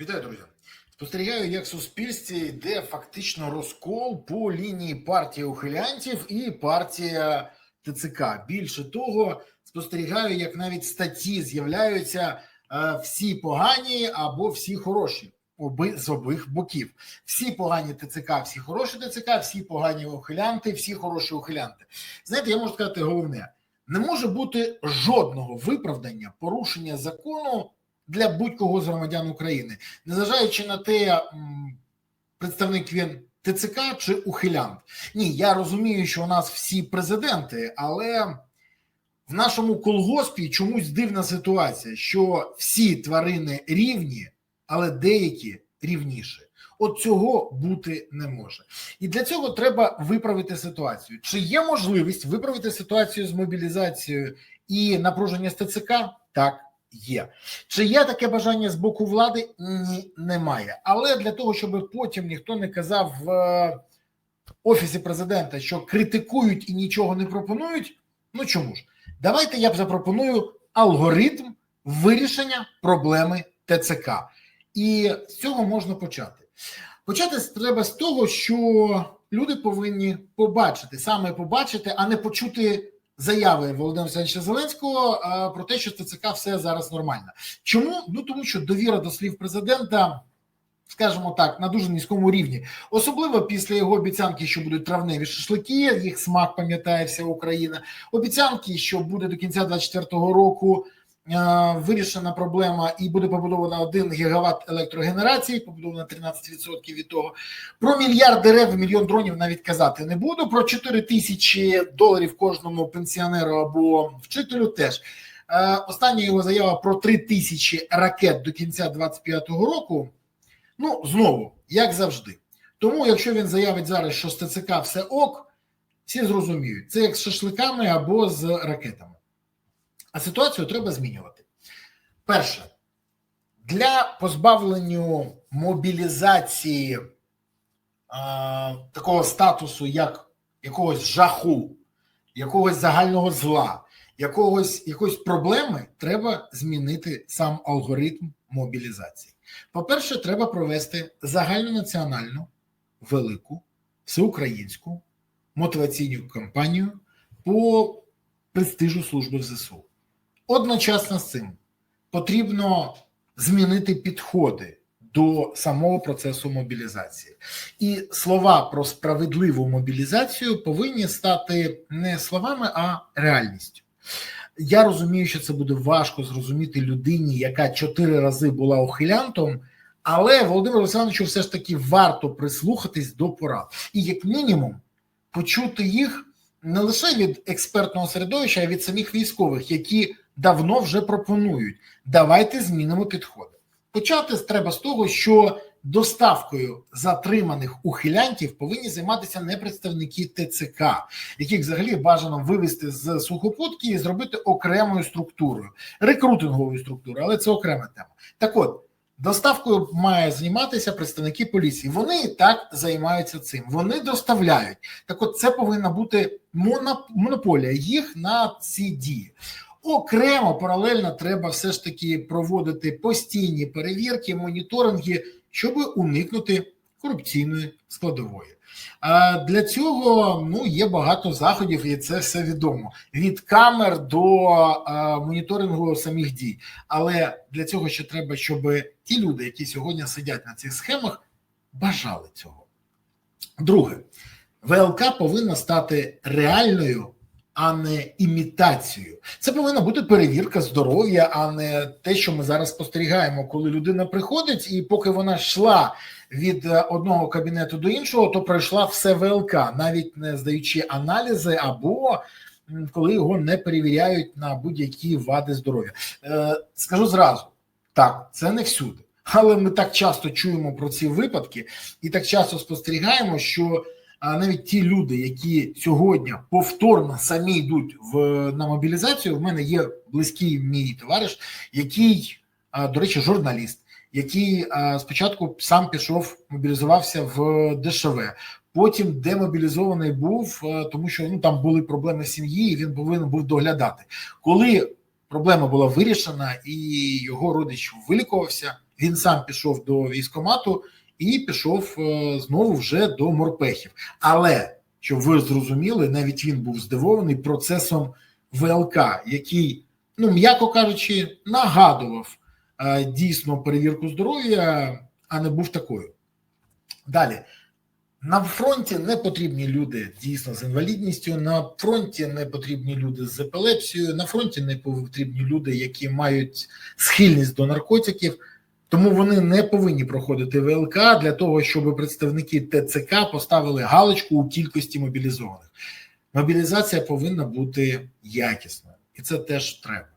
Вітаю, друзі. Спостерігаю, як в суспільстві йде фактично розкол по лінії партії ухилянтів і партія ТЦК. Більше того, спостерігаю, як навіть статті з'являються е, всі погані або всі хороші. Оби з обох боків. Всі погані ТЦК, всі хороші ТЦК, всі погані ухилянти, всі хороші ухилянти. Знаєте, я можу сказати головне: не може бути жодного виправдання порушення закону для будь-кого з громадян України, незважаючи на те, представник він ТЦК чи ухилянт. Ні, я розумію, що у нас всі президенти, але в нашому колгоспі чомусь дивна ситуація, що всі тварини рівні, але деякі рівніші. От цього бути не може, і для цього треба виправити ситуацію. Чи є можливість виправити ситуацію з мобілізацією і напруження з ТЦК? Так, є. Чи є таке бажання з боку влади? Ні, немає. Але для того, щоб потім ніхто не казав в е, офісі президента, що критикують і нічого не пропонують. Ну чому ж? Давайте я б запропоную алгоритм вирішення проблеми ТЦК. І з цього можна почати. Почати треба з того, що люди повинні побачити, саме побачити, а не почути заяви Володимира Олександровича Зеленського про те, що ТЦК все зараз нормально. Чому? Ну тому що довіра до слів президента, скажімо так, на дуже низькому рівні, особливо після його обіцянки, що будуть травневі шашлики, їх смак пам'ятає вся Україна. Обіцянки, що буде до кінця 2024 року. Е, Вирішена проблема і буде побудовано 1 гігават електрогенерації, побудовано 13% від того. Про мільярд дерев, мільйон дронів навіть казати не буду. Про 4 тисячі доларів кожному пенсіонеру або вчителю теж. Е, Остання його заява про 3 тисячі ракет до кінця 25-го року. Ну, знову, як завжди. Тому, якщо він заявить зараз, що з ТЦК все ок, всі зрозуміють. Це як з шашликами або з ракетами. А ситуацію треба змінювати. Перше, для позбавлення мобілізації а, такого статусу, як якогось жаху, якогось загального зла, якогось якоїсь проблеми, треба змінити сам алгоритм мобілізації. По-перше, треба провести загальнонаціональну, велику, всеукраїнську мотиваційну кампанію по престижу служби в ЗСУ. Одночасно з цим потрібно змінити підходи до самого процесу мобілізації. І слова про справедливу мобілізацію повинні стати не словами, а реальністю. Я розумію, що це буде важко зрозуміти людині, яка чотири рази була ухилянтом, але Володимиру Олександровичу все ж таки варто прислухатись до порад. І як мінімум почути їх не лише від експертного середовища, а від самих військових, які давно вже пропонують. Давайте змінимо підходи. Почати треба з того, що доставкою затриманих ухилянтів повинні займатися не представники ТЦК, яких взагалі бажано вивести з сухопутки і зробити окремою структурою, рекрутинговою структурою, але це окрема тема. Так от. Доставкою має займатися представники поліції. Вони і так займаються цим. Вони доставляють. Так, от це повинна бути монополія їх на ці дії. Окремо паралельно треба все ж таки проводити постійні перевірки, моніторинги, щоб уникнути корупційної складової. А для цього ну є багато заходів, і це все відомо від камер до а, моніторингу самих дій. Але для цього ще треба, щоб ті люди, які сьогодні сидять на цих схемах, бажали цього. Друге, ВЛК повинна стати реальною а не імітацією. Це повинна бути перевірка здоров'я, а не те, що ми зараз спостерігаємо, коли людина приходить, і поки вона йшла від е, одного кабінету до іншого, то пройшла все ВЛК, навіть не здаючи аналізи або коли його не перевіряють на будь-які вади здоров'я. Е, Скажу зразу, так, це не всюди. Але ми так часто чуємо про ці випадки і так часто спостерігаємо, що а навіть ті люди, які сьогодні повторно самі йдуть в на мобілізацію. В мене є близький мій товариш, який, до речі, журналіст, який спочатку сам пішов, мобілізувався в ДШВ. Потім демобілізований був, тому що ну там були проблеми сім'ї, і він повинен був доглядати. Коли проблема була вирішена, і його родич вилікувався, Він сам пішов до військомату і пішов е, знову вже до морпехів. Але щоб ви зрозуміли, навіть він був здивований процесом ВЛК, який, ну м'яко кажучи, нагадував е, дійсно перевірку здоров'я, а не був такою. Далі. На фронті не потрібні люди дійсно з інвалідністю. На фронті не потрібні люди з епілепсією. На фронті не потрібні люди, які мають схильність до наркотиків. Тому вони не повинні проходити ВЛК для того, щоб представники ТЦК поставили галочку у кількості мобілізованих. Мобілізація повинна бути якісною, і це теж треба.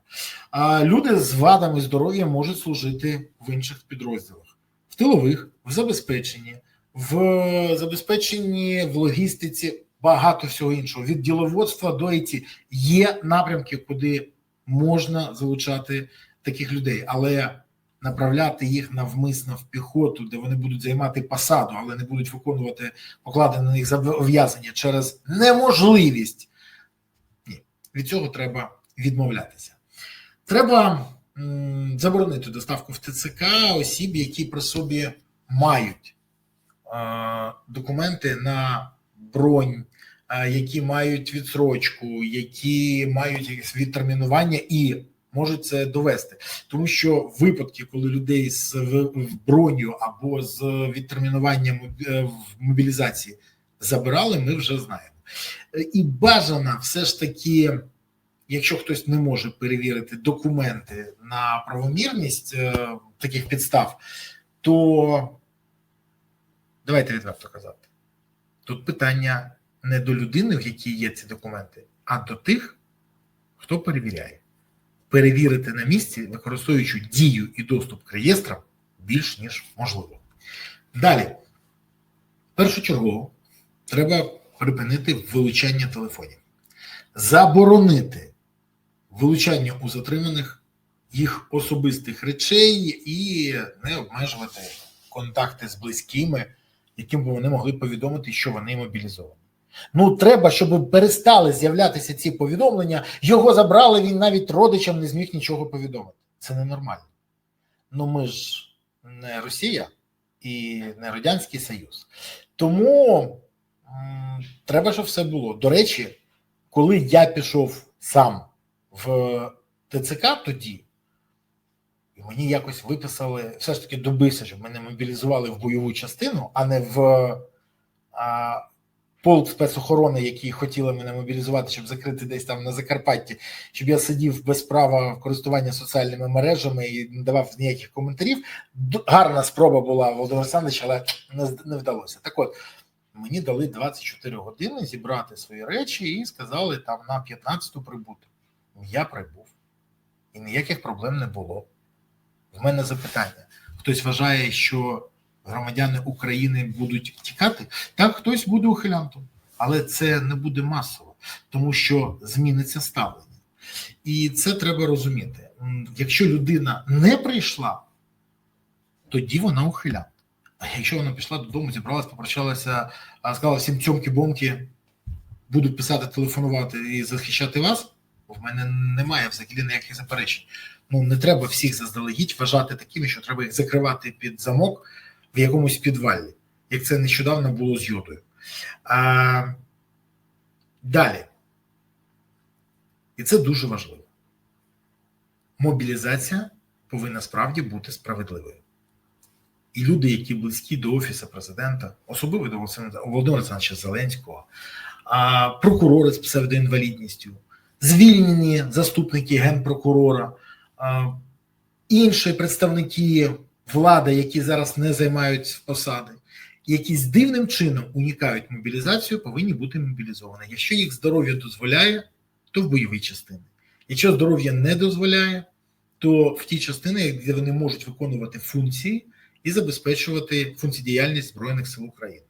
А люди з вадами здоров'я можуть служити в інших підрозділах: в тилових, в забезпеченні, в забезпеченні, в логістиці, багато всього іншого. Від діловодства до ІТ. є напрямки, куди можна залучати таких людей, але направляти їх навмисно в піхоту, де вони будуть займати посаду, але не будуть виконувати покладені на них зобов'язання через неможливість. Ні, від цього треба відмовлятися. Треба заборонити доставку в ТЦК осіб, які при собі мають документи на бронь, які мають відсрочку, які мають якесь відтермінування і можуть це довести, тому що випадки, коли людей з броню або з відтермінуванням е, в мобілізації забирали, ми вже знаємо. Е, І бажано все ж таки, якщо хтось не може перевірити документи на правомірність е, таких підстав, то давайте відверто казати. Тут питання не до людини, в якій є ці документи, а до тих, хто перевіряє перевірити на місці, використовуючи дію і доступ к реєстрам більш ніж можливо. Далі, першочергово, треба припинити вилучання телефонів, заборонити вилучання у затриманих їх особистих речей і не обмежувати контакти з близькими, яким би вони могли повідомити, що вони мобілізовані. Ну, треба, щоб перестали з'являтися ці повідомлення. Його забрали, він навіть родичам не зміг нічого повідомити. Це ненормально. Ну, ми ж не Росія і не Радянський Союз. Тому м, треба, щоб все було. До речі, коли я пішов сам в ТЦК тоді, і мені якось виписали, все ж таки добився, щоб мене мобілізували в бойову частину, а не в. А, полк спецохорони, які хотіли мене мобілізувати, щоб закрити десь там на Закарпатті, щоб я сидів без права користування соціальними мережами і не давав ніяких коментарів. Гарна спроба була Володимир Олександрович, але не, вдалося. Так от мені дали 24 години зібрати свої речі і сказали там на 15-ту прибути. Я прибув, і ніяких проблем не було. В мене запитання: хтось вважає, що громадяни України будуть тікати, так хтось буде ухилянтом, але це не буде масово, тому що зміниться ставлення. І це треба розуміти. Якщо людина не прийшла, тоді вона ухилянт. А якщо вона пішла додому, зібралась, попрощалася, сказала всім цьомки-бомки, будуть писати, телефонувати і захищати вас, в мене немає взагалі ніяких заперечень. Ну не треба всіх заздалегідь вважати такими, що треба їх закривати під замок в якомусь підвалі, як це нещодавно було з йодою. А, далі. І це дуже важливо. Мобілізація повинна справді бути справедливою. І люди, які близькі до Офісу президента, особливо до Володимира Олександровича Зеленського, прокурори з псевдоінвалідністю, звільнені заступники генпрокурора, інші представники влади, які зараз не займають посади, які з дивним чином уникають мобілізацію, повинні бути мобілізовані. Якщо їх здоров'я дозволяє, то в бойові частини. Якщо здоров'я не дозволяє, то в ті частини, де вони можуть виконувати функції і забезпечувати функціодіяльність Збройних сил України.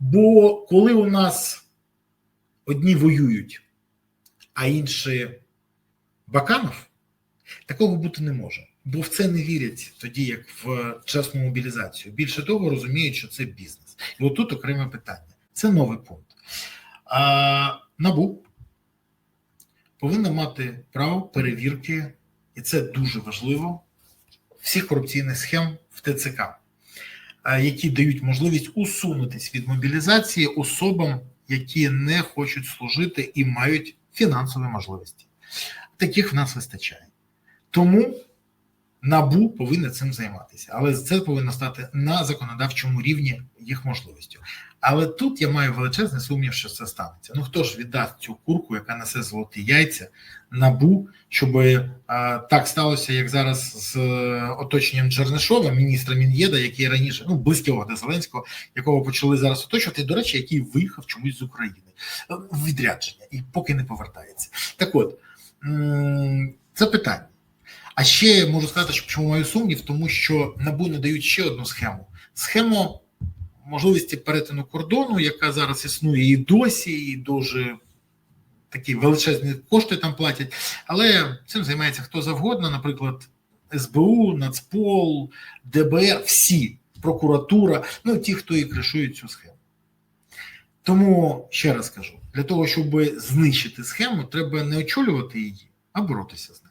Бо коли у нас одні воюють, а інші Баканов, такого бути не може. Бо в це не вірять тоді, як в чесну мобілізацію. Більше того, розуміють, що це бізнес. І отут окреме питання. Це новий пункт. А, НАБУ повинна мати право перевірки, і це дуже важливо всіх корупційних схем в ТЦК, які дають можливість усунутись від мобілізації особам, які не хочуть служити і мають фінансові можливості. Таких в нас вистачає. Тому НАБУ повинна цим займатися, але це повинно стати на законодавчому рівні їх можливістю. Але тут я маю величезний сумнів, що це станеться. Ну хто ж віддасть цю курку, яка несе золоті яйця набу, щоб е, так сталося, як зараз з е, оточенням Чернишова, міністра Мін'єда, який раніше ну близького до Зеленського, якого почали зараз оточувати. До речі, який виїхав чомусь з України е, в відрядження і поки не повертається. Так, от це питання. А ще я можу сказати, що чому маю сумнів, тому що набу не дають ще одну схему: схему можливості перетину кордону, яка зараз існує і досі, і дуже такі величезні кошти там платять. Але цим займається хто завгодно, наприклад, СБУ, Нацпол, ДБР, всі прокуратура, ну ті, хто і кришують цю схему. Тому ще раз кажу: для того, щоб знищити схему, треба не очолювати її, а боротися з нею.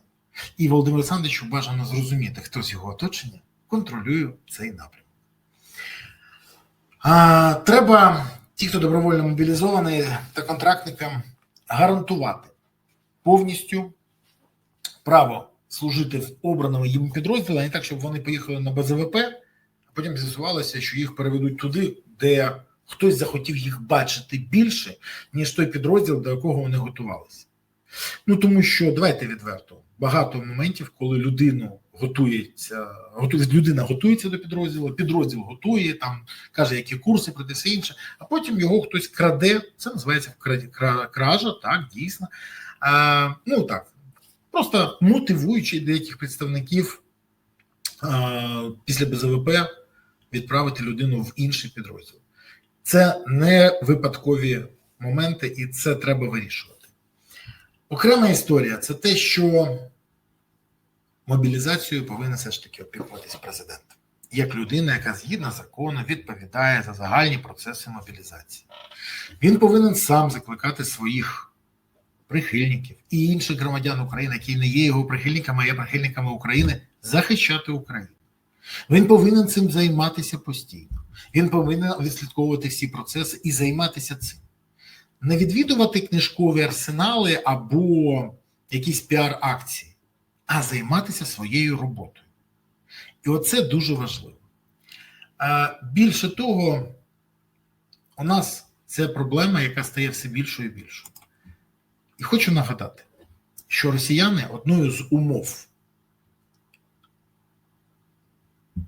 І Володимиру Олександровичу бажано зрозуміти, хто з його оточення контролює цей напрямок. А, Треба ті, хто добровольно мобілізований та контрактникам, гарантувати повністю право служити в обраному їм підрозділі, а не так, щоб вони поїхали на БЗВП, а потім з'ясувалося, що їх переведуть туди, де хтось захотів їх бачити більше, ніж той підрозділ, до якого вони готувалися. Ну тому що давайте відверто багато моментів, коли людину готується, готує людина готується до підрозділу, підрозділ готує там, каже, які курси проти все інше, а потім його хтось краде. Це називається кража, так дійсно. А, Ну так, просто мотивуючи деяких представників а, після БЗВП відправити людину в інший підрозділ. Це не випадкові моменти, і це треба вирішувати. Окрема історія це те, що мобілізацією повинен все ж таки опікуватись президент, як людина, яка згідно закону відповідає за загальні процеси мобілізації. Він повинен сам закликати своїх прихильників і інших громадян України, які не є його прихильниками, а є прихильниками України, захищати Україну. Він повинен цим займатися постійно. Він повинен відслідковувати всі процеси і займатися цим. Не відвідувати книжкові арсенали або якісь піар-акції, а займатися своєю роботою. І оце дуже важливо. Більше того, у нас це проблема, яка стає все більшою і більшою. І хочу нагадати, що росіяни одною з умов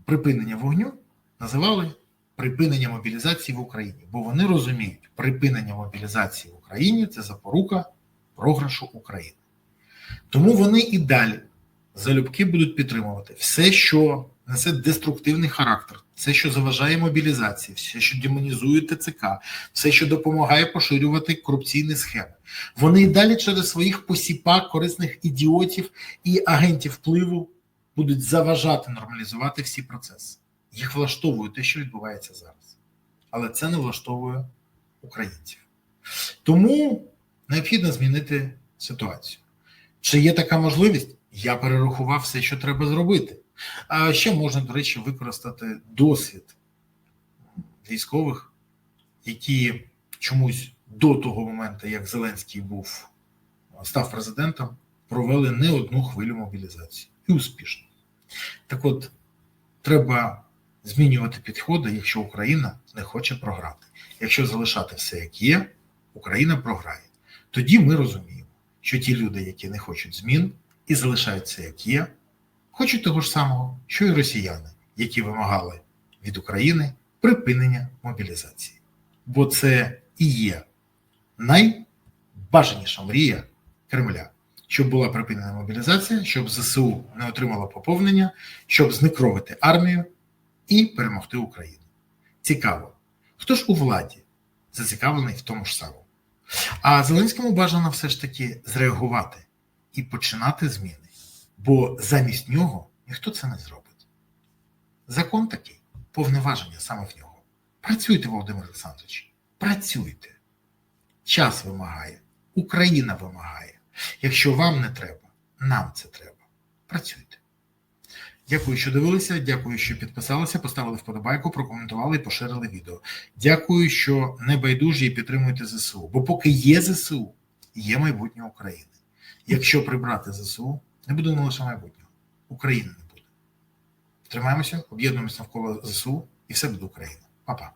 припинення вогню називали припинення мобілізації в Україні, бо вони розуміють, припинення мобілізації в Україні це запорука програшу України. Тому вони і далі залюбки будуть підтримувати все, що несе деструктивний характер, все, що заважає мобілізації, все, що демонізує ТЦК, все, що допомагає поширювати корупційні схеми. Вони і далі через своїх посіпак, корисних ідіотів і агентів впливу будуть заважати нормалізувати всі процеси. Їх влаштовує те, що відбувається зараз. Але це не влаштовує українців. Тому необхідно змінити ситуацію. Чи є така можливість? Я перерахував все, що треба зробити. А ще можна, до речі, використати досвід військових, які чомусь до того моменту, як Зеленський був став президентом, провели не одну хвилю мобілізації і успішно. Так от, треба змінювати підходи, якщо Україна не хоче програти. Якщо залишати все як є, Україна програє. Тоді ми розуміємо, що ті люди, які не хочуть змін і залишаються як є, хочуть того ж самого, що і росіяни, які вимагали від України припинення мобілізації. Бо це і є найбажаніша мрія Кремля. Щоб була припинена мобілізація, щоб ЗСУ не отримало поповнення, щоб зникровити армію і перемогти Україну. Цікаво, хто ж у владі зацікавлений в тому ж самому? А Зеленському бажано все ж таки зреагувати і починати зміни, бо замість нього ніхто це не зробить. Закон такий, повноваження саме в нього. Працюйте, Володимир Олександрович, працюйте. Час вимагає, Україна вимагає. Якщо вам не треба, нам це треба. Працюйте. Дякую, що дивилися. Дякую, що підписалися, поставили вподобайку, прокоментували і поширили відео. Дякую, що не байдужі і підтримуєте ЗСУ. Бо поки є ЗСУ, є майбутнє України. Якщо прибрати ЗСУ, не буде не лише майбутнього, України не буде. Тримаємося, об'єднуємося навколо ЗСУ, і все буде Україна. Па-па.